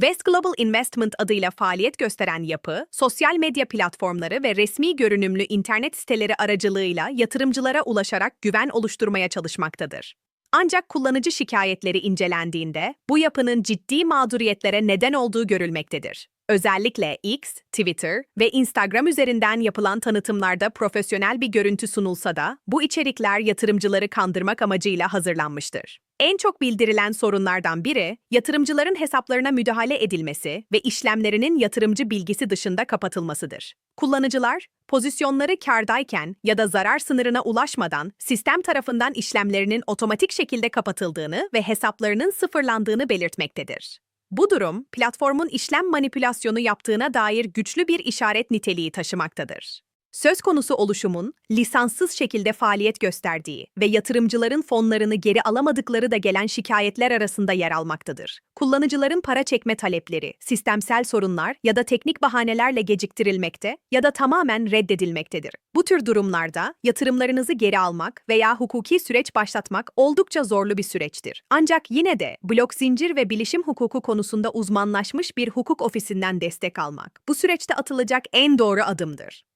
West Global Investment adıyla faaliyet gösteren yapı, sosyal medya platformları ve resmi görünümlü internet siteleri aracılığıyla yatırımcılara ulaşarak güven oluşturmaya çalışmaktadır. Ancak kullanıcı şikayetleri incelendiğinde bu yapının ciddi mağduriyetlere neden olduğu görülmektedir. Özellikle X, Twitter ve Instagram üzerinden yapılan tanıtımlarda profesyonel bir görüntü sunulsa da bu içerikler yatırımcıları kandırmak amacıyla hazırlanmıştır. En çok bildirilen sorunlardan biri, yatırımcıların hesaplarına müdahale edilmesi ve işlemlerinin yatırımcı bilgisi dışında kapatılmasıdır. Kullanıcılar, pozisyonları kârdayken ya da zarar sınırına ulaşmadan sistem tarafından işlemlerinin otomatik şekilde kapatıldığını ve hesaplarının sıfırlandığını belirtmektedir. Bu durum, platformun işlem manipülasyonu yaptığına dair güçlü bir işaret niteliği taşımaktadır. Söz konusu oluşumun, lisanssız şekilde faaliyet gösterdiği ve yatırımcıların fonlarını geri alamadıkları da gelen şikayetler arasında yer almaktadır. Kullanıcıların para çekme talepleri, sistemsel sorunlar ya da teknik bahanelerle geciktirilmekte ya da tamamen reddedilmektedir. Bu tür durumlarda yatırımlarınızı geri almak veya hukuki süreç başlatmak oldukça zorlu bir süreçtir. Ancak yine de blok zincir ve bilişim hukuku konusunda uzmanlaşmış bir hukuk ofisinden destek almak bu süreçte atılacak en doğru adımdır.